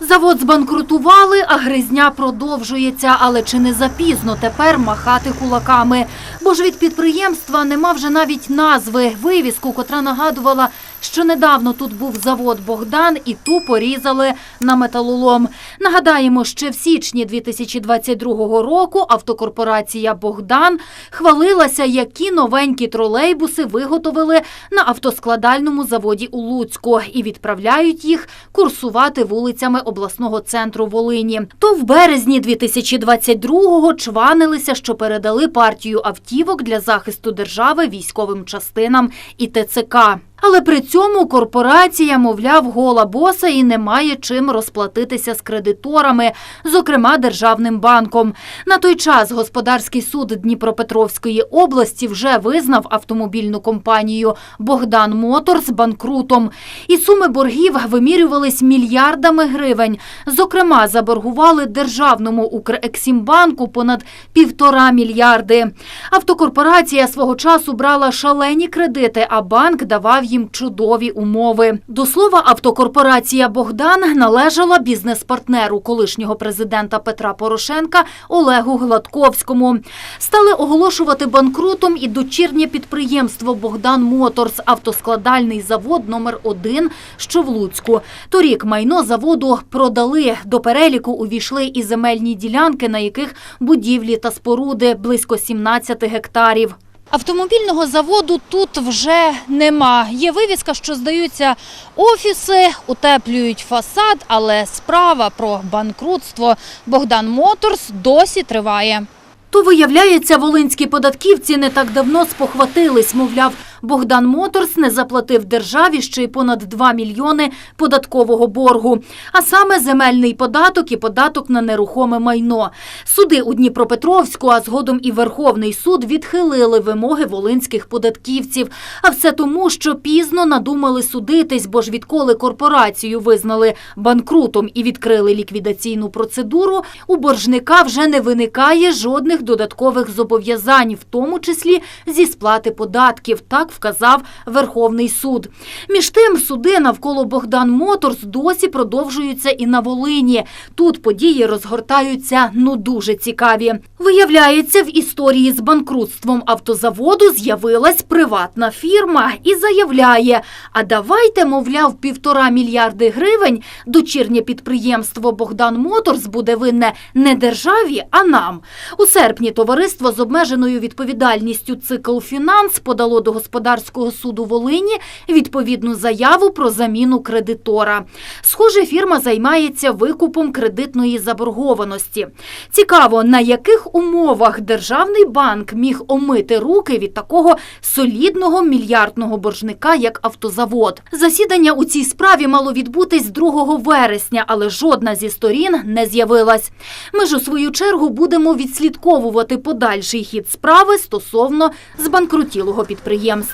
Завод збанкрутували, а гризня продовжується. Але чи не запізно тепер махати кулаками? Бо ж від підприємства нема вже навіть назви, вивіску, котра нагадувала, що недавно тут був завод Богдан і ту порізали на металолом. Нагадаємо, ще в січні 2022 року автокорпорація Богдан хвалилася, які новенькі тролейбуси виготовили на автоскладальному заводі у Луцьку і відправляють їх курсувати вулицями обласного центру Волині. То в березні 2022-го чванилися, що передали партію автівок для захисту держави військовим частинам і ТЦК. Але при цьому корпорація, мовляв, гола боса і не має чим розплатитися з кредиторами, зокрема Державним банком. На той час господарський суд Дніпропетровської області вже визнав автомобільну компанію Богдан Моторс банкрутом. І суми боргів вимірювались мільярдами гривень. Зокрема, заборгували державному Укрексімбанку понад півтора мільярди. Автокорпорація свого часу брала шалені кредити, а банк давав їм чудові умови. До слова, автокорпорація Богдан належала бізнес-партнеру колишнього президента Петра Порошенка Олегу Гладковському. Стали оголошувати банкрутом і дочірнє підприємство Богдан Моторс, автоскладальний завод номер 1 що в Луцьку. Торік майно заводу продали. До переліку увійшли і земельні ділянки, на яких будівлі та споруди близько 17 гектарів. Автомобільного заводу тут вже нема. Є вивіска, що здаються офіси, утеплюють фасад, але справа про банкрутство Богдан Моторс досі триває. То, виявляється, волинські податківці не так давно спохватились, мовляв, Богдан Моторс не заплатив державі ще й понад 2 мільйони податкового боргу, а саме земельний податок і податок на нерухоме майно. Суди у Дніпропетровську, а згодом і Верховний суд відхилили вимоги волинських податківців. А все тому, що пізно надумали судитись, бо ж відколи корпорацію визнали банкрутом і відкрили ліквідаційну процедуру, у боржника вже не виникає жодних додаткових зобов'язань, в тому числі зі сплати податків. Так вказав Верховний суд. Між тим, суди навколо Богдан Моторс досі продовжуються і на Волині. Тут події розгортаються ну дуже цікаві. Виявляється, в історії з банкрутством автозаводу з'явилась приватна фірма і заявляє: а давайте, мовляв, півтора мільярди гривень дочірнє підприємство Богдан Моторс буде винне не державі, а нам. У серпні товариство з обмеженою відповідальністю «Цикл Фінанс» подало до господарського суду Волині відповідну заяву про заміну кредитора. Схоже, фірма займається викупом кредитної заборгованості. Цікаво, на яких умовах державний банк міг омити руки від такого солідного мільярдного боржника, як автозавод. Засідання у цій справі мало відбутись 2 вересня, але жодна зі сторін не з'явилась. Ми ж у свою чергу будемо відслідковувати подальший хід справи стосовно збанкрутілого підприємства.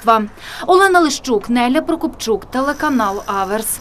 Олена Лищук, Неля Прокопчук, телеканал Аверс.